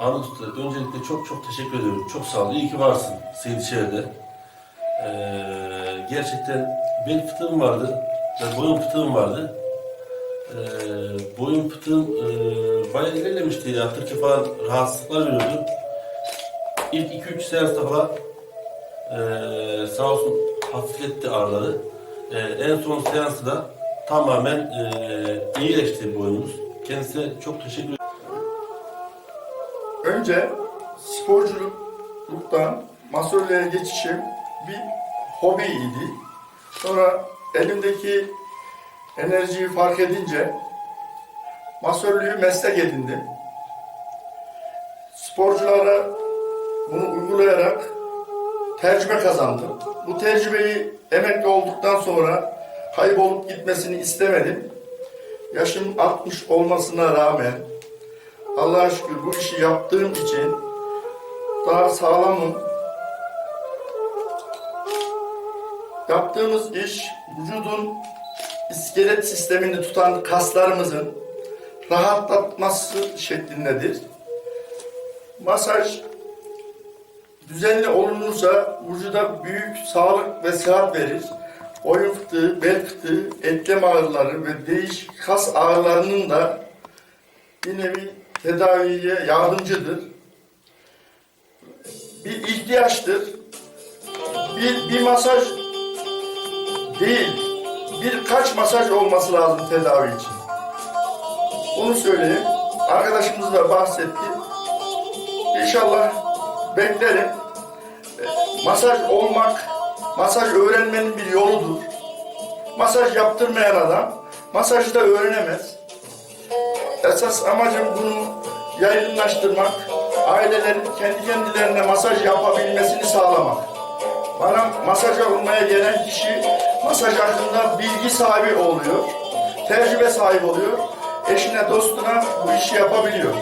Ahmet Usta öncelikle çok çok teşekkür ediyorum. Çok sağ ol. İyi ki varsın Seydişehir'de. Ee, gerçekten bel fıtığım vardı. Ve boyun fıtığım vardı. Ee, boyun fıtığım e, bayağı ilerlemişti. ya. Tırkı falan rahatsızlıklar veriyordu. İlk 2-3 seansta falan e, sağ olsun hafifletti ağrıları. E, en son seansı da tamamen e, iyileşti boynumuz. Kendisine çok teşekkür. Önce sporculuktan masörlüğe geçişim bir hobiydi. Sonra elimdeki enerjiyi fark edince masörlüğü meslek edindim. Sporculara bunu uygulayarak tecrübe kazandım. Bu tecrübeyi emekli olduktan sonra kaybolup gitmesini istemedim. Yaşım 60 olmasına rağmen Allah'a şükür bu işi yaptığım için daha sağlamım. Yaptığımız iş vücudun iskelet sistemini tutan kaslarımızın rahatlatması şeklindedir. Masaj düzenli olunursa vücuda büyük sağlık ve sıhhat verir. Boyun fıtığı, bel fıtığı, eklem ağrıları ve değişik kas ağrılarının da bir nevi tedaviye yardımcıdır. Bir ihtiyaçtır. Bir, bir masaj değil, birkaç masaj olması lazım tedavi için. Onu söyleyeyim. Arkadaşımız da bahsetti. İnşallah beklerim. Masaj olmak, masaj öğrenmenin bir yoludur. Masaj yaptırmayan adam masajı da öğrenemez. Esas amacım bunu yaygınlaştırmak, ailelerin kendi kendilerine masaj yapabilmesini sağlamak. Bana masaj almaya gelen kişi masaj hakkında bilgi sahibi oluyor, tecrübe sahibi oluyor, eşine dostuna bu işi yapabiliyor.